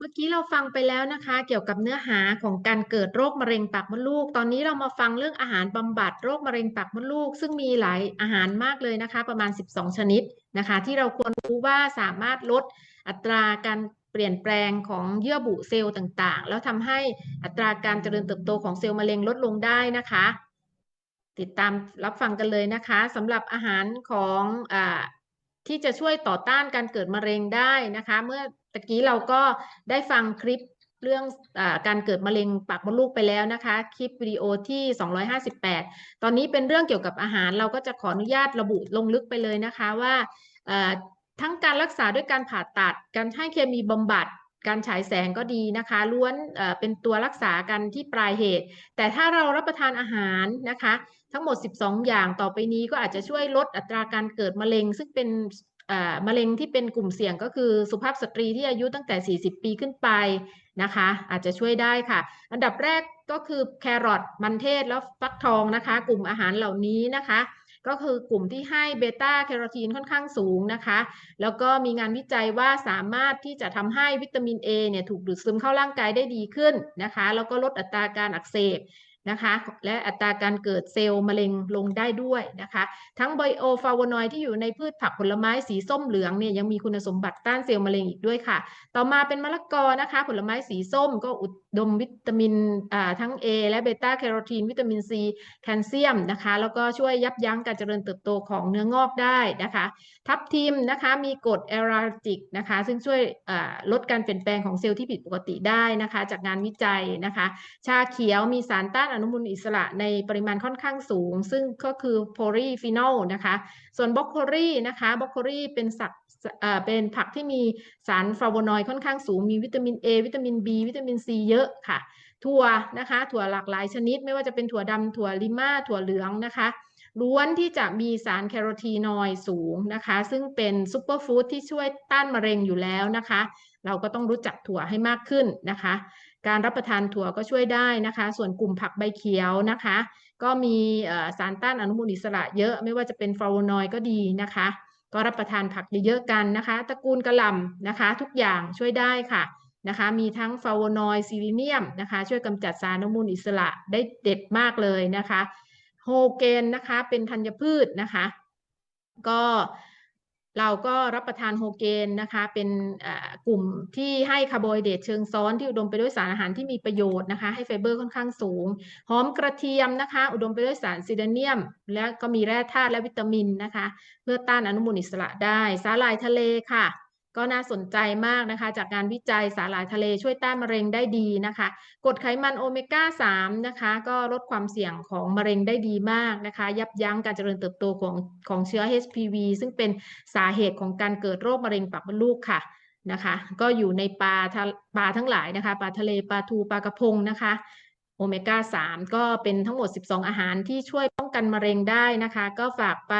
เมื่อกี้เราฟังไปแล้วนะคะ เกี่ยวกับเนื้อหาของการเกิดโรคมะเร็งปากมดลูก ตอนนี้เรามาฟังเรื่องอาหารบำบัดโรคมะเร็งปากมดลูก ซึ่งมีหลายอาหารมากเลยนะคะ ประมาณ 12 ชนิดนะคะ ที่เราควรรู้ว่าสามารถลดอัตราการเปลี่ยนแปลงของเยื่อบุเซลล์ต่างๆ แล้วทำให้อัตราการเจริญเติบโตของเซลล์มะเร็งลดลงได้นะคะ ติดตามรับฟังกันเลยนะคะสำหรับอาหารของอ่า ที่จะช่วยต่อต้านการเกิดมะเร็งได้นะคะ เมื่อตะกี้เราก็ได้ฟังคลิปเรื่องอการเกิดมะเร็งปากมดลูกไปแล้วนะคะ คลิปวิดีโอที่ 258 ตอนนี้เป็นเรื่องเกี่ยวกับอาหารเราก็จะขออนุญาตระบุลงลึกไปเลยนะคะว่าอ่าทั้งการรักษาด้วยการผ่าตัด การให้เคมีบำบัด การฉายแสงก็ดีนะคะ ล้วนเป็นตัวรักษากันที่ปลายเหตุ แต่ถ้าเรารับประทานอาหารนะคะ ทั้งหมด 12 อย่างต่อไปนี้ก็อาจจะช่วยลดอัตราการเกิดมะเร็ง ซึ่งเป็นมะเร็งที่เป็นกลุ่มเสี่ยงก็คือสุภาพสตรีที่อายุตั้งแต่ 40 ปีขึ้นไปนะคะ อาจจะช่วยได้ค่ะ อันดับแรกก็คือแครอทมันเทศแล้วฟักทองนะคะ กลุ่มอาหารเหล่านี้นะคะ ก็คือกลุ่มที่ให้เบต้าแคโรทีนค่อนข้างสูงนะคะ แล้วก็มีงานวิจัยว่าสามารถที่จะทำให้วิตามิน A เนี่ยถูกดูดซึมเข้าร่างกายได้ดีขึ้นนะคะ แล้วก็ลดอัตราการอักเสบ นะคะ และอัตราการเกิดเซลล์มะเร็งลงได้ด้วยนะคะ ทั้งไบโอฟลาวโนอยด์ที่อยู่ในพืชผักผลไม้สีส้มเหลืองเนี่ยยังมีคุณสมบัติต้านเซลล์มะเร็งอีกด้วยค่ะ ต่อมาเป็นมะละกอนะคะ ผลไม้สีส้มก็อุดมวิตามินทั้ง A และเบต้าแคโรทีนวิตามิน C แคลเซียมนะคะ แล้วก็ช่วยยับยั้งการเจริญเติบโตของเนื้องอกได้นะคะ ทับทิมนะคะมีกรดแอราจิกนะคะ ซึ่งช่วยลดการเปลี่ยนแปลงของเซลล์ที่ผิดปกติได้นะคะ จากงานวิจัยนะคะ ชาเขียวมีสารต้านอนุมูลอิสระในปริมาณค่อนข้างสูง ซึ่งก็คือโพลีฟีนอลนะคะ ส่วนบรอกโคลีนะคะบรอกโคลีเป็นสักเป็นผักที่มีสารฟลาโวนอยด์ค่อนข้างสูง มีวิตามิน A วิตามิน B วิตามิน C เยอะค่ะ ถั่วนะคะ ถั่วหลากหลายชนิด ไม่ว่าจะเป็นถั่วดำถั่วลิม่าถั่วเหลืองนะคะล้วนที่จะมีสารแคโรทีนอยด์สูงนะคะ ซึ่งเป็นซูเปอร์ฟู้ดที่ช่วยต้านมะเร็งอยู่แล้วนะคะ เราก็ต้องรู้จักถั่วให้มากขึ้นนะคะ การรับประทานถั่วก็ช่วยได้นะคะ ส่วนกลุ่มผักใบเขียวนะคะ ก็มีสารต้านอนุมูลอิสระเยอะไม่ว่าจะเป็นฟลาโวนอยด์ก็ดีนะคะ ก็รับประทานผักเยอะๆกันนะคะ ตระกูลกระหล่ำนะคะ ทุกอย่างช่วยได้ค่ะนะคะ มีทั้งฟลาโวนอยด์ซิลิเนียมนะคะ ช่วยกำจัดสารอนุมูลอิสระได้เด็ดมากเลยนะคะ โฮเกนนะคะเป็นธัญพืชนะคะ ก็ เราก็รับประทานโฮเกนนะคะ เป็นกลุ่มที่ให้คาร์โบไฮเดรตเชิงซ้อนที่อุดมไปด้วยสารอาหารที่มีประโยชน์นะคะ ให้ไฟเบอร์ค่อนข้างสูง หอมกระเทียมนะคะ อุดมไปด้วยสารซิลเนียม และก็มีแร่ธาตุและวิตามินนะคะ เพื่อต้านอนุมูลอิสระได้ สาหร่ายทะเลค่ะ ก็น่าสนใจมากนะคะ จากการวิจัยสาหร่ายทะเลช่วยต้านมะเร็งได้ดีนะคะกรดไขมันโอเมก้า 3 นะคะ ก็ลดความเสี่ยงของมะเร็งได้ดีมากนะคะ ยับยั้งการเจริญเติบโตของของเชื้อ HPV ซึ่งเป็นสาเหตุของการเกิดโรคมะเร็งปากมดลูกค่ะนะคะ ก็อยู่ในปลาปลาทั้งหลายนะคะปลาทะเลปลาทูปลากระพงนะคะโอเมก้า 3 ก็เป็นทั้งหมด 12 อาหารที่ช่วยป้องกันมะเร็งได้นะคะ ก็ฝากไป